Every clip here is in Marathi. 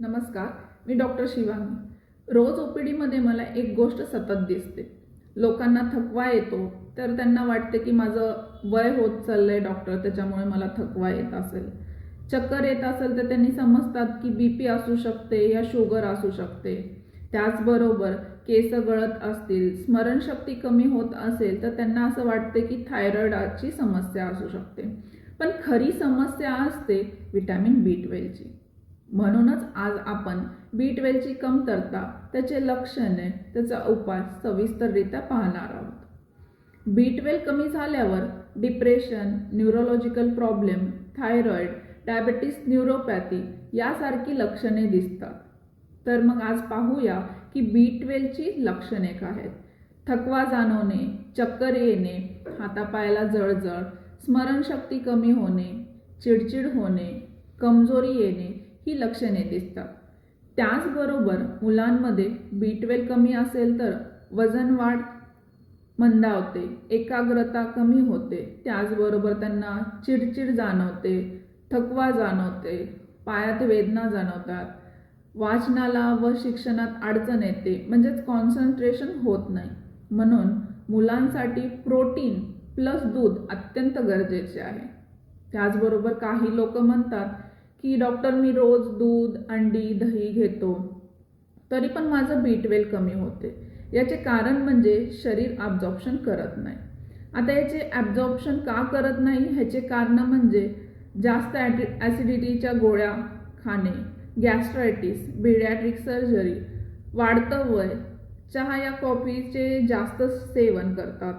नमस्कार मी डॉक्टर शिवानी. रोज ओ पी डीमध्ये मला एक गोष्ट सतत दिसते. लोकांना थकवा येतो तर त्यांना वाटते की माझं वय होत चाललंय डॉक्टर त्याच्यामुळे मला थकवा येत असेल. चक्कर येत असेल तर त्यांनी समजतात की बी पी असू शकते या शुगर असू शकते. त्याचबरोबर केस गळत असतील स्मरणशक्ती कमी होत असेल तर त्यांना असं वाटते की थायरॉइडची समस्या असू शकते. पण खरी समस्या असते विटॅमिन बी ट्वेल्वची म्हणूनच आज आपण बी ट्वेल्वची कमतरता त्याचे लक्षणे त्याचा उपाय सविस्तररित्या पाहणार आहोत. बी ट्वेल्व कमी झाल्यावर depression neurological problem thyroid diabetes neuropathy यासारखी लक्षणे दिसतात. तर मग आज पाहूया की बी ट्वेल्वची लक्षणे काय आहेत. थकवा जाणवणे चक्कर येणे हातापायाला जळजळ स्मरणशक्ती कमी होणे चिडचिड होणे कमजोरी येणे ही लक्षणे दिसतात. त्याचबरोबर मुलांमध्ये बी ट्वेल्व कमी असेल तर वजन वाढ मंदावते एकाग्रता कमी होते त्याचबरोबर त्यांना चिडचिड जाणवते थकवा जाणवते पायात वेदना जाणवतात. वाचनाला व शिक्षणात अडचण येते म्हणजेच कॉन्सन्ट्रेशन होत नाही. म्हणून मुलांसाठी प्रोटीन प्लस दूध अत्यंत गरजेचे आहे. त्याचबरोबर काही लोक म्हणतात की डॉक्टर मी रोज दूध अंडी दही घेतो. तरी पण माझं बी ट्वेल कमी होते. याचे कारण म्हणजे शरीर ॲब्झॉर्प्शन करत नाही. आता याचे ॲब्झॉर्प्शन का करत नाही? ह्याचे कारण म्हणजे जास्त ॲटि ॲसिडिटीच्या गोळ्या खाणे गॅस्ट्रायटिस बिडॅट्रिक सर्जरी वाढतं वय चहा या कॉफीचे जास्त सेवन करतात.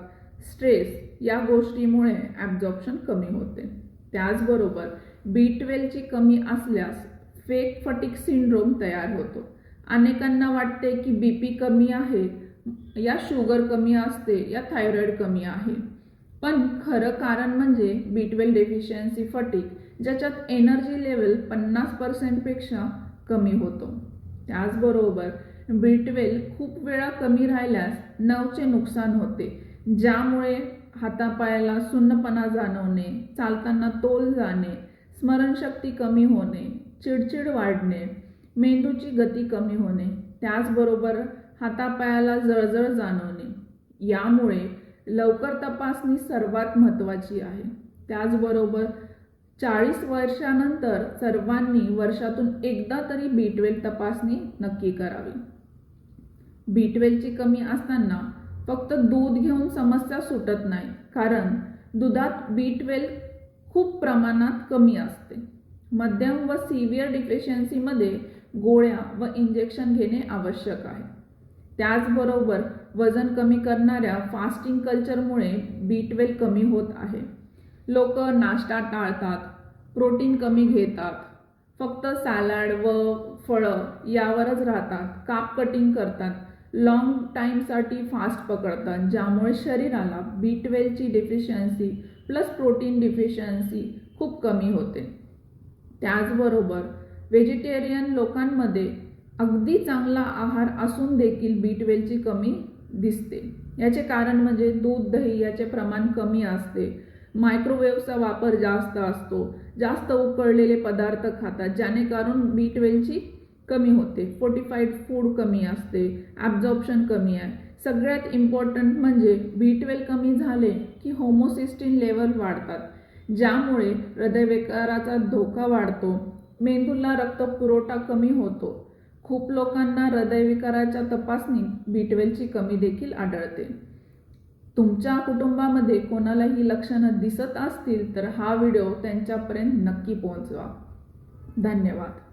स्ट्रेस या गोष्टीमुळे ॲब्झॉर्प्शन कमी होते. त्याचबरोबर बी ट्वेल्वची कमी असल्यास फेक फटिक सिंड्रोम तयार होतो. अनेकांना वाटते की बी पी कमी आहे या शुगर कमी असते या थायरॉईड कमी आहे. पण खरं कारण म्हणजे बी ट्वेल्व डेफिशियन्सी फटिक ज्याच्यात एनर्जी लेवल पन्नास पर्सेंटपेक्षा कमी होतो. त्याचबरोबर बी ट्वेल्व खूप वेळा कमी राहिल्यास नवचे नुकसान होते ज्यामुळे हातापायाला सुन्नपणा जाणवणे चालताना तोल जाणे स्मरणशक्ती कमी होणे चिडचिड वाढणे मेंदूची गती कमी होणे त्याचबरोबर हातापायाला जळजळ जाणवणे यामुळे लवकर तपासणी सर्वात महत्त्वाची आहे. त्याचबरोबर चाळीस वर्षानंतर सर्वांनी वर्षातून एकदा तरी बी ट्वेल्व तपासणी नक्की करावी. बी ट्वेल्वची कमी असताना फक्त दूध घेऊन समस्या सुटत नाही कारण दुधात बी ट्वेल्व खूप प्रमाणात कमी असते. मध्यम व सिव्हिअर डिफिशियन्सीमध्ये गोळ्या व इंजेक्शन घेणे आवश्यक आहे. त्याचबरोबर वजन कमी करणाऱ्या फास्टिंग कल्चरमुळे बी ट्वेल्व कमी होत आहे. लोक नाश्ता टाळतात प्रोटीन कमी घेतात फक्त सॅलड व फळं यावरच राहतात काप कटिंग करतात लॉंग टाईमसाठी फास्ट पकडतात ज्यामुळे शरीराला बी ट्वेल्वची डिफिशियन्सी प्लस प्रोटीन डिफिशियन्सी खूप कमी होते. त्याचबरोबर व्हेजिटेरियन लोकांमध्ये अगदी चांगला आहार असून देखील बी ट्वेलची कमी दिसते. याचे कारण म्हणजे दूध दही याचे प्रमाण कमी असते. मायक्रोवेव्हचा वापर जास्त असतो. जास्त उकळलेले पदार्थ खातात ज्याने कारण बी ट्वेलची कमी होते. फोर्टिफाईड फूड कमी असते. ॲब्झॉर्प्शन कमी आहे. सगळ्यात इम्पॉर्टंट म्हणजे बी ट्वेल्व कमी झाले की होमोसिस्टीन लेवल वाढतात. ज्यामुळे हृदयविकाराचा धोका वाढतो. मेंदूला रक्तपुरवठा कमी होतो. खूप लोकांना हृदयविकाराच्या तपासणीत बी ट्वेल्वची कमी देखील आढळते. तुमच्या कुटुंबामध्ये कोणालाही लक्षणं दिसत असतील तर हा व्हिडिओ त्यांच्यापर्यंत नक्की पोहोचवा. धन्यवाद.